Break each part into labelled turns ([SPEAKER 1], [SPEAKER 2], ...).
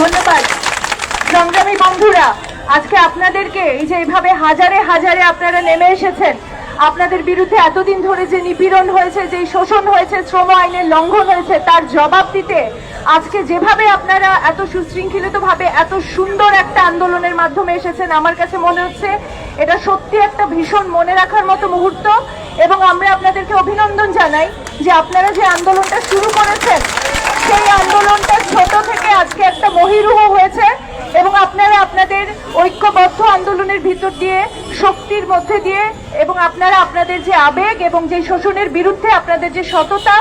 [SPEAKER 1] ধন্যবাদ। সংগ্রামী বন্ধুরা, আজকে আপনাদেরকে এই যে এইভাবে হাজারে হাজারে আপনারা নেমে এসেছেন, আপনাদের বিরুদ্ধে এতদিন ধরে যে নিপীড়ন হয়েছে, যে শোষণ হয়েছে, শ্রম আইনের লঙ্ঘন হয়েছে, তার জবাব দিতে আজকে যেভাবে আপনারা এত সুশৃঙ্খলিত ভাবে এত সুন্দর একটা আন্দোলনের মাধ্যমে এসেছেন, আমার কাছে মনে হচ্ছে এটা সত্যি একটা ভীষণ মনে রাখার মতো মুহূর্ত। এবং আমরা আপনাদেরকে অভিনন্দন জানাই যে আপনারা যে আন্দোলনটা শুরু করেছেন সেই আন্দোলনটা ছোট থেকে আজকে একটা মহিরুহ হয়েছে এবং আপনারা আপনাদের ঐক্যবদ্ধ আন্দোলনের ভিতর দিয়ে, শক্তির মধ্যে দিয়ে এবং আপনারা আপনাদের যে আবেগ এবং যে শোষণের বিরুদ্ধে আপনাদের যে সততা,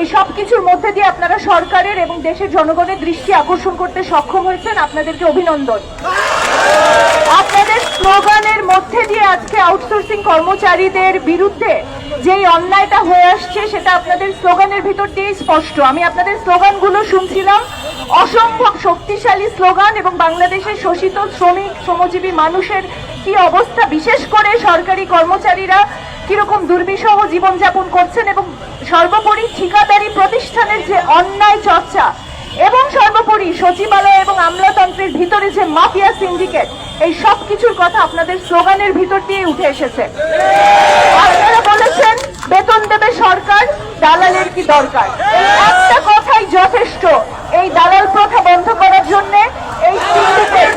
[SPEAKER 1] এই সব কিছুর মধ্যে দিয়ে আপনারা সরকারের এবং দেশের জনগণের দৃষ্টি আকর্ষণ করতে সক্ষম হয়েছেন। আপনাদেরকে অভিনন্দন। স্লোগানের মধ্যে দিয়ে আজকে আউটসোর্সিং কর্মচারীদের বিরুদ্ধে যেই অন্যায়টা হয়ে আসছে, সেটা আপনাদের স্লোগানের ভিতর দিয়েই স্পষ্ট। আমি আপনাদের স্লোগানগুলো শুনছিলাম। অসম্ভব শক্তিশালী স্লোগান এবং বাংলাদেশের শোষিত শ্রমিক, শ্রমজীবী মানুষের কি অবস্থা, বিশেষ করে সরকারি কর্মচারীরা কীরকম দুর্বিষহ জীবনযাপন করছেন এবং সর্বোপরি ঠিকাদারি প্রতিষ্ঠানের যে অন্যায় চর্চা এবং সর্বোপরি সচিবালয় এবং আমলাতন্ত্রের ভিতরে যে মাফিয়া সিন্ডিকেট, এই সব কিছুর কথা আপনাদের স্লোগানের ভিতর দিয়ে উঠে এসেছে। আপনারা বলেছেন, বেতন দেবে সরকার, দালালের কি দরকার? একটা কথাই যথেষ্ট, এই দালাল প্রথা বন্ধ করার জন্য এই সিন্ডিকেট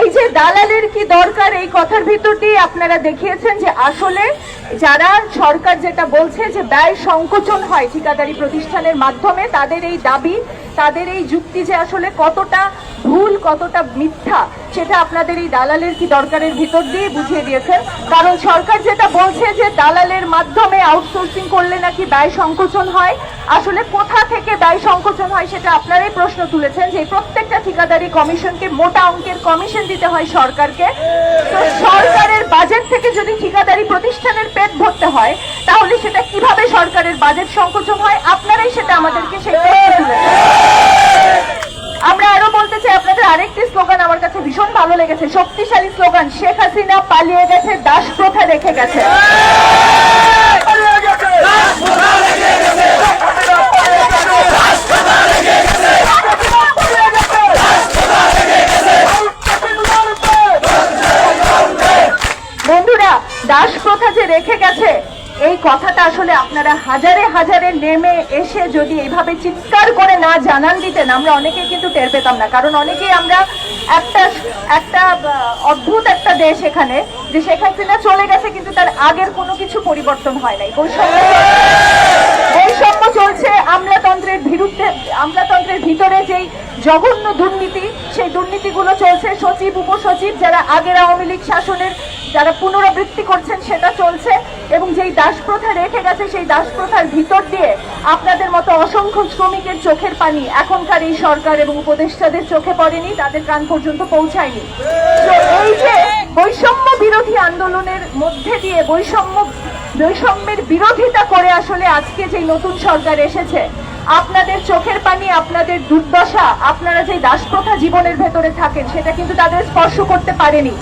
[SPEAKER 1] এই যে দালালের কি দরকার এই কথার ভিতর দিয়ে আপনারা দেখিয়েছেন যে আসলে যারা সরকার যেটা বলছে যে ব্যয় সংকোচন হয় ঠিকাদারি প্রতিষ্ঠানের মাধ্যমে, তাদের এই দাবি, তাদের এই যুক্তি যে আসলে কতটা ভুল, কতটা মিথ্যা, সেটা আপনাদের এই দালালের কি দরকারের ভিতর দিয়ে বুঝিয়ে দিয়েছেন? কারণ সরকার যেটা বলছে যে দালালের মাধ্যমে আউটসোর্সিং করলে নাকি ব্যয় সংকোচন হয় আসলে কোথা থেকে ব্যয় সংকোচন হয় সেটা আপনারাই প্রশ্ন তুলেছেন যে প্রত্যেকটা ঠিকাদারি কমিশনকে মোটা অঙ্কের কমিশন দিতে হয় সরকারকে। তো সরকারের বাজেট থেকে যদি ঠিকাদারি প্রতিষ্ঠানের পেট ভরতে হয়, তাহলে সেটা কীভাবে সরকারের বাজেট সংকোচন হয়? আপনারাই সেটা আমাদেরকে সেই আমরা আরও বলতে চাই, আপনাদের আরেকটি স্লোগান আমার কাছে ভীষণ ভালো লেগেছে। শক্তিশালী স্লোগান, শেখ হাসিনা পালিয়ে গেছে, দাস প্রথা রেখে গেছে। দাস প্রথা যে রেখে গেছে, এই কথাটা আসলে আপনারা হাজারে হাজারে নেমে এসে যদি এইভাবে চিৎকার করে না জানান দিতেন, আমরা অনেকেই কিন্তু টের পেতাম না। কারণ অনেকেই আমরা একটা একটা অদ্ভুত একটা দেশ এখানে, যে শেখ হাসিনা চলে গেছে কিন্তু তার আগের কোনো কিছু পরিবর্তন হয় নাই। বৈষম্য বৈষম্য চলছে, আমলাতন্ত্রের বিরুদ্ধে, আমলাতন্ত্রের ভিতরে যেই জঘন্য দুর্নীতি, সেই দুর্নীতিগুলো চলছে। সচিব, উপসচিব যারা আগের আওয়ামী লীগ শাসনের যারা পুনরাবৃত্তি করছেন, সেটা চলছে এবং যেই দাস প্রথা রেখে গেছে, সেই দাস প্রথার ভিতর দিয়ে আপনাদের মতো অসংখ্য শ্রমিকের চোখের পানি এখনকার এই সরকার এবং উপদেষ্টাদের চোখে পড়েনি, তাদের কান পর্যন্ত পৌঁছায়নি। তো এই যে বৈষম্য বিরোধী আন্দোলনের মধ্যে দিয়ে বৈষম্য, বৈষম্যের বিরোধিতা করে আসলে আজকে যে নতুন সরকার এসেছে, আপনাদের চোখের পানি, আপনাদের দুর্দশা, আপনারা যে দাসপ্রথা জীবনের ভেতরে থাকেন, সেটা কিন্তু তাদের স্পর্শ করতে পারেনি।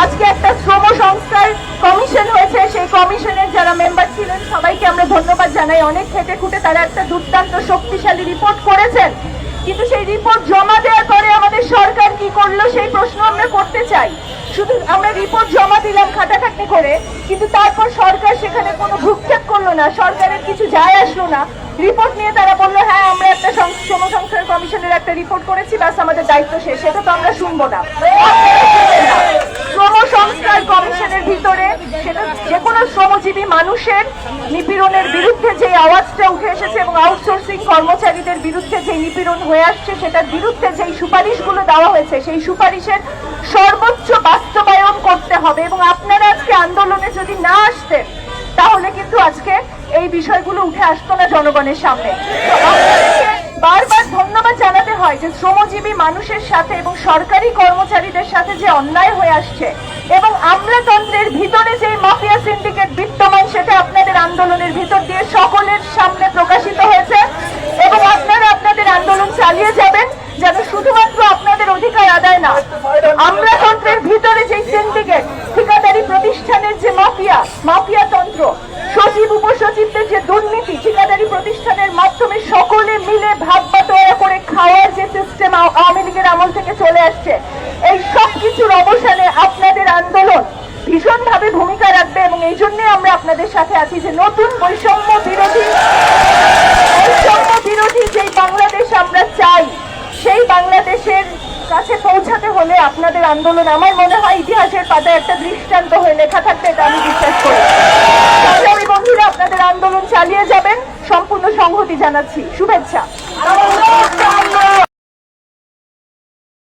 [SPEAKER 1] আজকে একটা শ্রম সংস্থার কমিশন হয়েছে। সেই কমিশনের যারা মেম্বার ছিলেন, সবাইকে আমরা ধন্যবাদ জানাই। অনেক খেটে খুঁটে তারা একটা দুর্দান্ত শক্তিশালী রিপোর্ট করেছেন। কিন্তু সেই রিপোর্ট জমা দেওয়ার পরে আমাদের সরকার কি করল, সেই প্রশ্ন আমরা করতে চাই। শুধু আমরা রিপোর্ট জমা দিলাম খাটাখাটনি করে, কিন্তু তারপর সরকার সেখানে কোনো ভ্রুক্ষেপ করল না, সরকারের কিছু যায় আসলো না। রিপোর্ট নিয়ে তারা বলল হ্যাঁ আমরা একটা শ্রম সংস্কার কমিশনের একটা রিপোর্ট করেছি, ব্যাস আমাদের দায়িত্ব শেষ। সেটা তো আমরা শুনব না। শ্রম কমিশনের ভিতরে সেটা যে কোনো শ্রমজীবী মানুষের নিপীড়নের বিরুদ্ধে যে আওয়াজটা উঠে এসেছে এবং আউটসোর্সিং কর্মচারীদের বিরুদ্ধে যে নিপীড়ন হয়ে আসছে, সেটার বিরুদ্ধে যেই সুপারিশগুলো দেওয়া হয়েছে, সেই সুপারিশের সর্বোচ্চ বাস্তবায়ন করতে হবে এবং আপনারা আজকে আন্দোলনে যদি না আসতেন, তাহলে কিন্তু আজকে এই বিষয়গুলো উঠে আসতো না জনগণের সামনে। বারবার ধন্যবাদ জানাতে হয় যে শ্রমজীবী মানুষের সাথে এবং সরকারি কর্মচারীদের সাথে যে অন্যায় হয়ে আসছে এবং আমলাতন্ত্রের ভিতরে যে মাফিয়া সিন্ডিকেট বিদ্যমান, সেটা আপনাদের আন্দোলনের ভিতর দিয়ে সকলের সামনে প্রকাশিত হয়েছে এবং আপনারা আপনাদের আন্দোলন চালিয়ে যাবেন যেন শুধুমাত্র আপনাদের অধিকার আদায় না, আমলাতন্ত্রের ভিতরে যে সিন্ডিকেট, ঠিকাদারি প্রতিষ্ঠানের যে মাফিয়া মাফিয়া তন্ত্র সচিব, উপসচিবদের যে দুর্নীতি, ঠিকাদারি প্রতিষ্ঠানের মাধ্যমে সকলে মিলে ভাগ বাটোয়ারা করে খাওয়ার যে সিস্টেম আওয়ামী লীগের আমল থেকে চলে আসছে, এই সব কিছুর অবসানে আপনাদের আন্দোলন ভীষণভাবে ভূমিকা রাখবে এবং এই জন্যই আমরা আপনাদের সাথে আছি যে নতুন বৈষম্য বিরোধী বৈষম্য বিরোধী যেই বাংলাদেশ আমরা চাই, সেই বাংলাদেশের কাছে পৌঁছাতে হলে আপনাদের আন্দোলন আমার মনে হয় ইতিহাসের পাতায় একটা দৃষ্টান্ত হয়ে লেখা থাকতে এটা আমি বিশ্বাস করি সংগ্রামী বন্ধুরা আপনাদের আন্দোলন চালিয়ে যাবেন। সম্পূর্ণ সংহতি জানাচ্ছি। শুভেচ্ছা।